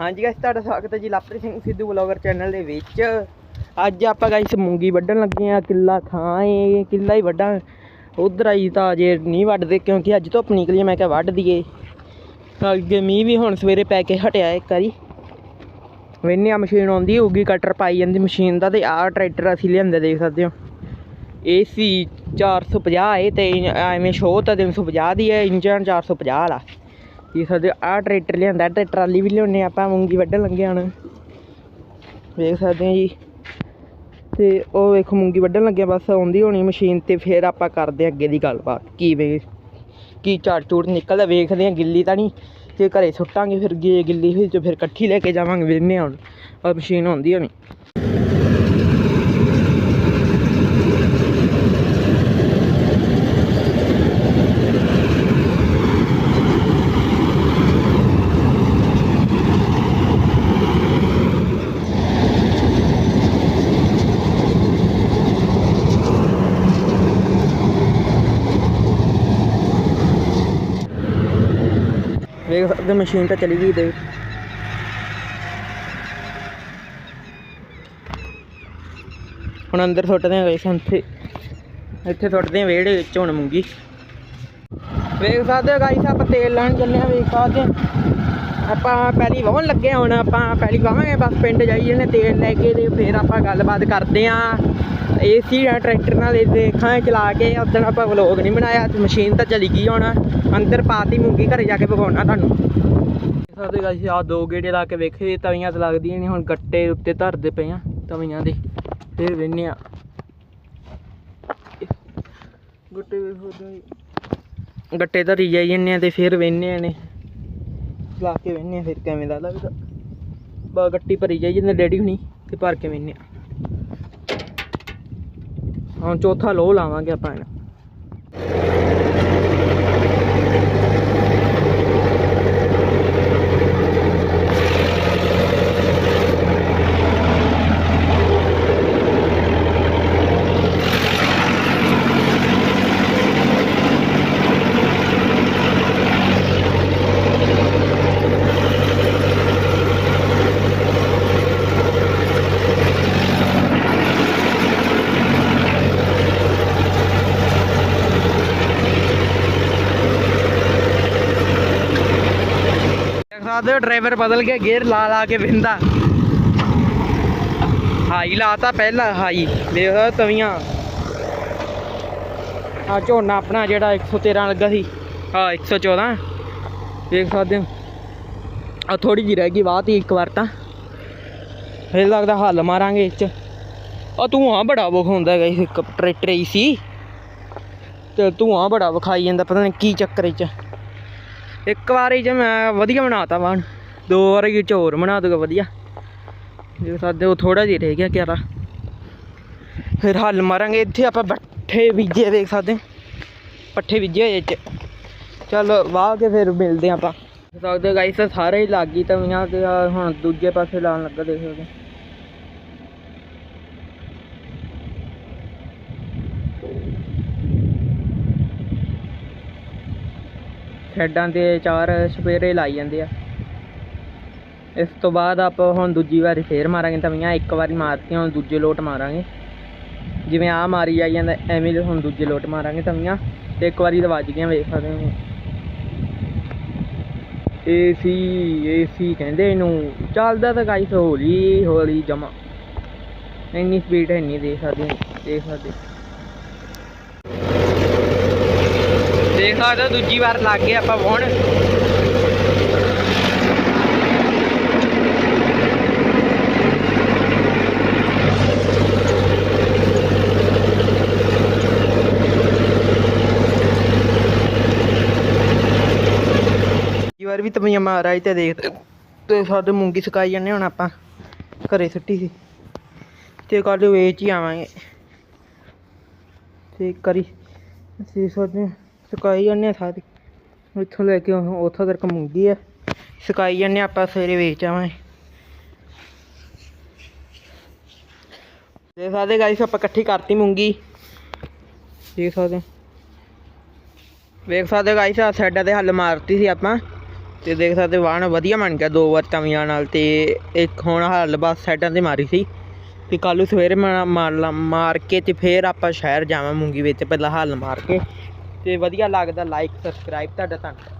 ਹਾਂਜੀ ਗਾਇਸ ਤੁਹਾਡਾ ਸਵਾਗਤ ਹੈ ਜੀ ਲਵਪ੍ਰੀਤ ਸਿੰਘ ਸਿੱਧੂ ਬਲੌਗਰ ਚੈਨਲ ਦੇ ਵਿੱਚ। ਅੱਜ ਆਪਾਂ ਗਾਇਸ ਮੂੰਗੀ ਵੱਢਣ ਲੱਗੇ ਆ ਕਿੱਲਾ ਥਾਂ ਏ, ਕਿੱਲਾ ਹੀ ਵੱਢਾਂ। ਉਧਰ ਆਈ ਤਾਂ ਜੇ ਨਹੀਂ ਵੱਢਦੇ ਕਿਉਂਕਿ ਅੱਜ ਧੁੱਪ ਨਿਕਲੀ ਮੈਂ ਕਿਹਾ ਵੱਢ ਦਈਏ। ਅੱਗੇ ਮੀਂਹ ਵੀ ਹੁਣ ਸਵੇਰੇ ਪੈ ਕੇ ਹਟਿਆ ਇੱਕ ਵਾਰੀ। ਵੇਨੇ ਆ ਮਸ਼ੀਨ ਆਉਂਦੀ ਹੋਊਗੀ ਕਟਰ ਪਾਈ ਜਾਂਦੀ ਮਸ਼ੀਨ ਦਾ ਤੇ ਆਹ ਟਰੈਕਟਰ ਅਸੀਂ ਲਿਆਂਦੇ ਦੇਖ ਸਕਦੇ ਹੋ। ਇਹ ਸੀ 450 ਏ ਤੇ ਐਵੇਂ ਸ਼ੋਅ ਤਾਂ 350 ਦੀ ਹੈ ਇੰਜਨ 450 ਵਾਲਾ। ਦੇਖ ਸਕਦੇ ਆਹ ਟਰੈਕਟਰ ਲਿਆਂਦਾ, ਤੇ ਟਰਾਲੀ ਵੀ ਲਿਆਉਣੇ ਆਪਾਂ ਮੂੰਗੀ ਵੱਢਣ ਲੱਗੇ ਹੁਣ ਵੇਖ ਸਕਦੇ ਹਾਂ ਜੀ। ਤੇ ਉਹ ਵੇਖੋ, ਮੂੰਗੀ ਵੱਢਣ ਲੱਗੇ ਬਸ ਆਉਂਦੀ ਹੋਣੀ ਮਸ਼ੀਨ ਤੇ ਫਿਰ ਆਪਾਂ ਕਰਦੇ ਹਾਂ ਅੱਗੇ ਦੀ ਗੱਲਬਾਤ। ਕੀ ਵੇ, ਕੀ ਝਾੜ ਝੂੜ ਨਿਕਲਦਾ, ਵੇਖਦੇ ਹਾਂ, ਗਿੱਲੀ ਤਾਂ ਨਹੀਂ। ਜੇ ਘਰੇ ਸੁੱਟਾਂਗੇ, ਫਿਰ ਜੇ ਗਿੱਲੀ ਹੋਈ ਤੇ ਫਿਰ ਇਕੱਠੀ ਲੈ ਕੇ ਜਾਵਾਂਗੇ ਵੇਨੇ ਹੁਣ ਔਰ ਮਸ਼ੀਨ ਆਉਂਦੀ ਹੋਣੀ। ਵੇਖ ਸਕਦੇ ਮਸ਼ੀਨ ਤਾਂ ਚਲੀ ਗਈ ਦੇ ਹੁਣ ਅੰਦਰ ਸੁੱਟਦੇ ਆ ਗਏ ਸੰਥੇ ਇੱਥੇ ਸੁੱਟਦੇ ਆ ਵਿਹੜੇ ਵਿੱਚ ਹੁਣ ਮੂੰਗੀ। ਵੇਖ ਸਕਦੇ ਹੋ ਗਾਈਸ ਆਪਾਂ ਤੇਲ ਲੈਣ ਚੱਲੇ ਆ ਵੇਖ ਸਕਦੇ ਹਾਂ। ਆਪਾਂ ਪਹਿਲੀ ਵਾਹਣ ਲੱਗੇ ਹਾਂ ਹੁਣ, ਆਪਾਂ ਪਹਿਲੀ ਵਾਹਾਂਗੇ, ਬਸ ਪਿੰਡ ਜਾਈਏ ਨੇ ਤੇਲ ਲੈ ਕੇ ਤੇ ਫਿਰ ਆਪਾਂ ਗੱਲਬਾਤ ਕਰਦੇ ਆ ਏਸੀ ਟਰੈਕਟਰ ਨਾਲ ਇਹ ਦੇਖਾਂ ਚਲਾ ਕੇ ਉਦੋਂ ਆਪਾਂ ਵਲੋਗ ਨਹੀਂ ਬਣਾਇਆ ਮਸ਼ੀਨ ਤਾਂ ਚਲੀ ਗਈ ਹੋਣਾ। ਅੰਦਰ ਪਾਤੀ ਮੂੰਗੀ, ਘਰੇ ਜਾ ਕੇ ਵਿਖਾਉਣਾ ਤੁਹਾਨੂੰ। ਸਾਡੇ ਗਾਇਸ ਆ ਦੋ ਗੇੜੇ ਲਾ ਕੇ ਵੇਖੇ ਤਵੀਆਂ ਤਾਂ ਲੱਗਦੀਆਂ ਨਹੀਂ, ਹੁਣ ਗੱਟੇ ਉੱਤੇ ਧਰਦੇ ਪਏ ਆ ਤਵੀਆਂ ਦੇ। ਫਿਰ ਵੇਨੇ ਆ। ਗੱਟੇ ਵੇਖੋ ਤਾਂ ਗੱਟੇ ਧਰੀ ਜਾਈ ਜੰਨੇ ਆ ਤੇ ਫਿਰ ਵੇਨੇ ਆ ਨੇ ਲਾ ਕੇ ਵੇਨੇ ਆ, ਫਿਰ ਕਿਵੇਂ ਦਾ ਲੱਗਦਾ ਬਾ ਗੱਟੀ ਭਰੀ ਜਾਈ ਜਿੰਨੇ ਡੈਡੀ ਹੁਣੀ, ਤੇ ਭਰ ਕੇ ਵੇਨੇ ਆ। ਹੁਣ ਚੌਥਾ ਲੋ ਲਾਵਾਂਗੇ ਆਪਾਂ ਇਹਨੂੰ। ਦੇਖ ਸਕਦੇ ਡਰਾਈਵਰ ਬਦਲ ਕੇ ਗੇਅਰ ਲਾ ਲਾ ਕੇ ਵਿੰਦਾ ਹਾਈ ਲਾਤਾ ਪਹਿਲਾਂ, ਹਾਈ। ਦੇਖ ਤਵੀਆਂ। ਆ ਝੋਨਾ ਆਪਣਾ ਜਿਹੜਾ 113 ਲੱਗਾ ਸੀ। ਆ 114 ਦੇਖ ਸਕਦੇ ਹੋ। ਆ ਥੋੜੀ ਜਿਹੀ ਰਹਿ ਗਈ ਬਾਤ ਹੀ ਇੱਕ ਵਾਰ ਤਾਂ। ਫਿਰ ਲੱਗਦਾ ਹੱਲ ਮਾਰਾਂਗੇ ਇਹ ਚ। ਆ ਤੂੰ ਆ ਬੜਾ ਵਿਖਾਉਂਦਾ ਹੈਗਾ ਇਸ ਇੱਕ ਟਰੈਕਟਰ ਹੀ। ਸੀ ਤੇ ਤੂੰ ਆ ਬੜਾ ਵਿਖਾਈ ਜਾਂਦਾ, ਪਤਾ ਨਹੀਂ ਕੀ ਚੱਕਰ ਇਹ ਚ। ਇੱਕ ਵਾਰੀ ਜੇ ਮੈਂ ਵਧੀਆ ਬਣਾਤਾ ਵਾਣ ਦੋ ਵਾਰੀ ਚ ਹੋਰ ਬਣਾ ਦੂਗਾ ਵਧੀਆ। ਜੇ ਸਾਡੇ ਉਹ ਥੋੜਾ ਜਿਹਾ ਰਹਿ ਗਿਆ ਕਿਆਰਾ। ਫਿਰ ਹੱਲ ਮਾਰਾਂਗੇ, ਇੱਥੇ ਆਪਾਂ ਪੱਠੇ ਬੀਜੇ ਦੇਖ ਸਕਦੇ ਪੱਠੇ ਬੀਜੇ ਹੋਏ ਚ ਚੱਲ ਵਾਹ ਕੇ ਫਿਰ ਮਿਲਦੇ ਹਾਂ ਆਪਾਂ। ਦੇਖ ਸਕਦੇ ਗਾਈਸ ਸਾਰੇ ਹੀ ਲੱਗ ਗਈ ਤਵੀਆਂ ਤੇ ਆਹ ਹੁਣ ਦੂਜੇ ਪਾਸੇ ਲਾਉਣ ਲੱਗਾ, ਦੇਖ ਸਕਦੇ ਖੇਡਾਂ ਤੇ ਚਾਰ ਸਪੇਰੇ ਲਾਈ ਜਾਂਦੇ ਆ। ਇਸ ਤੋਂ ਬਾਅਦ ਆਪਾਂ ਹੁਣ ਦੂਜੀ ਵਾਰੀ ਫੇਰ ਮਾਰਾਂਗੇ ਤਵੀਆਂ ਇੱਕ ਵਾਰੀ ਮਾਰਤੀਆਂ, ਹੁਣ ਦੂਜੇ ਲੋਟ ਮਾਰਾਂਗੇ। ਜਿਵੇਂ ਆ ਮਾਰੀ ਜਾਈ ਜਾਂਦਾ, ਐਵੇਂ ਹੀ ਹੁਣ ਦੂਜੇ ਲੋਟ ਮਾਰਾਂਗੇ ਤਵੀਆਂ ਤੇ ਇੱਕ ਵਾਰੀ ਤਾਂ ਵੱਜ ਗਈਆਂ, ਵੇਖ ਸਕਦੇ ਹੋ। ਏਸੀ ਏਸੀ ਕਹਿੰਦੇ ਇਹਨੂੰ, ਚੱਲਦਾ ਤਾਂ ਗਾਈਸ ਹੌਲੀ ਹੌਲੀ ਜਮਾ। ਇੰਨੀ ਸਪੀਡ ਹੈ ਨਹੀਂ ਦੇਖ ਸਕਦੇ ਦੇਖ ਸਕਦੇ ਦੇਖ ਸਕਦੇ ਦੂਜੀ ਵਾਰ ਲੱਗ ਗਏ ਆਪਾਂ ਵਾਹੁਣ। ਦੂਜੀ ਵਾਰ ਵੀ ਤਮੀਆਂ ਮਾਰ ਆਈ ਤੇ ਦੇਖ ਤੇ ਸਾਡੇ ਮੂੰਗੀ ਸੁਕਾਈ ਜਾਂਦੇ ਹੁਣ ਆਪਾਂ। ਘਰੇ ਸੁੱਟੀ ਸੀ। ਤੇ ਕੱਲ ਵੇਚ ਹੀ ਆਵਾਂਗੇ। ਤੇ ਕਰੀ। ਅਸੀਂ ਸੋਚਦੇ ਹਾਂ। ਸੁਕਾਈ ਜਾਂਦੇ ਹਾਂ ਸਾਰੀ। ਇੱਥੋਂ ਲੈ ਕੇ ਉੱਥੋਂ ਤੱਕ ਮੂੰਗੀ ਆ। ਸੁਕਾਈ ਜਾਂਦੇ ਆਪਾਂ ਸਵੇਰੇ ਵੇਚ ਆਵਾਂਗੇ। ਦੇਖ ਸਕਦੇ ਗਾਈਸ ਆਪਾਂ ਇਕੱਠੀ ਕਰਤੀ ਮੂੰਗੀ। ਦੇਖ ਸਕਦੇ ਵੇਖ ਸਕਦੇ ਗਾਈਸ ਆ ਸਾਈਡਾਂ ਤੇ ਹੱਲ ਮਾਰਤੀ ਸੀ ਆਪਾਂ। ਤੇ ਦੇਖ ਸਕਦੇ ਵਾਹਣ ਵਧੀਆ ਬਣ ਗਿਆ ਦੋ ਵਾਰ ਤਵੀਆਂ ਨਾਲ ਤੇ ਇੱਕ ਹੁਣ ਹੱਲ ਬਸ ਸਾਈਡਾਂ ਤੇ ਮਾਰੀ ਸੀ। ਤੇ ਕੱਲ ਨੂੰ ਸਵੇਰੇ ਮਾਰ ਮਾਰ ਕੇ ਤੇ ਫੇਰ ਆਪਾਂ ਸ਼ਹਿਰ ਜਾਵਾਂ ਮੂੰਗੀ ਵਿੱਚ, ਪਹਿਲਾਂ ਹੱਲ ਮਾਰ ਕੇ। ਤੇ ਵਧੀਆ ਲੱਗਦਾ ਲਾਈਕ ਸਬਸਕ੍ਰਾਈਬ ਤੁਹਾਡਾ ਧੰਨਵਾਦ।